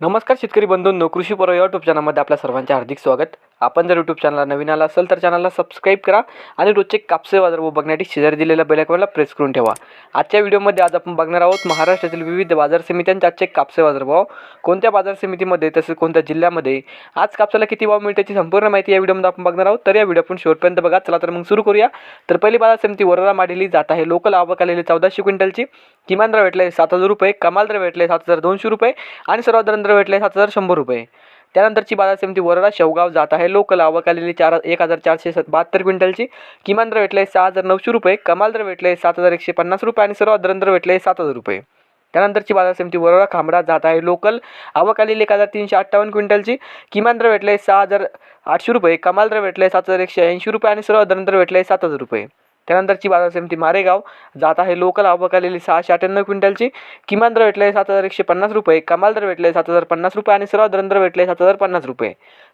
नमस्कार शेतकरी बंधूंनो कृषी पर्व या चॅनलमध्ये आपल्या सर्वांचे हार्दिक स्वागत. आपण जर यूट्यूब चॅनलला नवीन आला असेल तर चॅनलला सबस्क्राईब करा आणि रोजचे कापसे बाजार व बघण्यासाठी शेजारी दिलेल्या बेलायकॉनला प्रेस करून ठेवा. आजच्या व्हिडिओमध्ये आज आपण बघणार आहोत महाराष्ट्रातील विविध बाजार समित्यांचे आजचे कापसे बाजारभाव कोणत्या बाजार समितीमध्ये तसेच कोणत्या जिल्ह्यामध्ये? आज कापसाला किती भाव मिळते याची संपूर्ण माहिती या व्हिडिओमध्ये आपण बघणार आहोत. तर या व्हिडिओ आपण शेवटपर्यंत बघा. चला तर मग सुरू करूया. तर पहिली बाजार समिती वरोरा मांडली जात आहे. लोकल आवक आलेली चौदाशे क्विंटलची. किमान दर भेटले सात हजार रुपये कमाल दर भेटले सात हजार दोनशे रुपये आणि सर्वात दर भेटले सात हजार शंभर रुपये. त्यानंतरची बाजार समिती वरळा शेवगाव जात आहे. लोकल आवक आलेली चार एक हजार चारशे सत बहात्तर क्विंटलची. किमान दर भेटले सहा हजार नऊशे रुपये. कमाल दर भेटले सात हजार एकशे पन्नास रुपये आणि सर्वात दर भेटले सात हजार रुपये. त्यानंतरची बाजार समिती वरळा खांबडा जात आहे. लोकल आवक आलेली एक हजार तीनशे अठ्ठावन्न क्विंटलची. किमान दर भेटले सहा हजार आठशे रुपये. कमाल दर भेटले सात हजार एकशे ऐंशी रुपये आणि सर्वात दर भेटले सात हजार रुपये. त्यानंतरची बाजार समिती मारेगाव. जात आहे लोकल आवक आलेली सहाशे अठ्ठ्याण्णव क्विंटलची. किमान दर भेटले सात हजार एकशे पन्नास रुपये. कमाल दर भेटले सात हजार पन्नास रुपये आणि सर्व दर भेटले सात हजार पन्नास रुपये.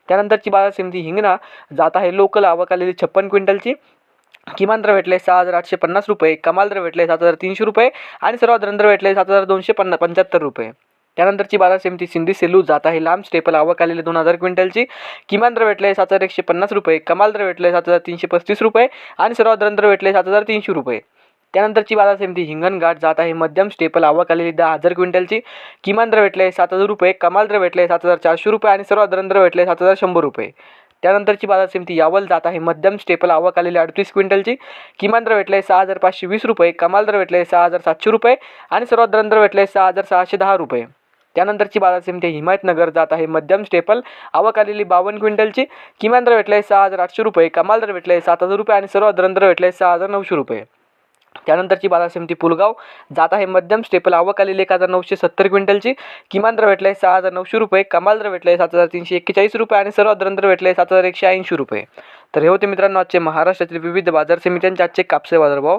त्यानंतरची बाजार समिती हिंगणा. जात आहे लोकल आवक आलेली छप्पन क्विंटलची. किमान दर भेटले सहा हजार आठशे पन्नास रुपये. कमाल दर भेटले सात हजार तीनशे रुपये आणि सर्व दर भेटले सात हजार दोनशे पन्ना पंच्याहत्तर रुपये. त्यानंतरची बाजार समिती सिंधी सेलू जात आहे. लांब स्टेपल आवक आलेली दोन हजार क्विंटलची. किमान दर भेटले सात हजार एकशे पन्नास रुपये. कमाल दर भेटले सात हजार तीनशे पस्तीस रुपये आणि सर्वात दर भेटले सात हजार तीनशे रुपये. त्यानंतरची बाजार समिती हिंगणघाट जात आहे. मध्यम स्टेपल आवक आलेली दहा हजार क्विंटलची. किमान दर भेटले सात हजार रुपये. कमाल दर भेटले सात हजार चारशे रुपये आणि सर्वात दर भेटले सात हजार शंभर रुपये. त्यानंतरची बाजार समिती यावल जात आहे. मध्यम स्टेपल आवक आलेली अडतीस क्विंटलची. किमान दर भेटले सहा हजार पाचशे वीस रुपये. कमाल दर भेटले सहा हजार सातशे रुपये आणि सर्वात दर भेटले सहा हजार सहाशे दहा रुपये. त्यानंतरची बाजार समिती म्हणजे हिमायतनगर जात आहे. मध्यम स्टेपल आवक आलेली बावन्न क्विंटलची किमान दर आहे सहा हजार आठशे रुपये कमाल दर भेटले सात हजार रुपये आणि सर्व दर भेटले सहा हजार नऊशे रुपये. त्यानंतरची बाजार समिती पुलगाव जात आहे. मध्यम स्टेपल आवक आलेली एक हजार नऊशे सत्तर क्विंटलची किमान दर आहे सहा हजार नऊशे रुपये कमाल दर आहे सात हजार तीनशे एक्केचाळीस रुपये आणि सर्व दर भेटले सात हजार एकशे ऐंशी रुपये. तर हे होते मित्रांनो आजचे महाराष्ट्रातील विविध बाजार समित्यांचे आजचे कापसे बाजारभाव.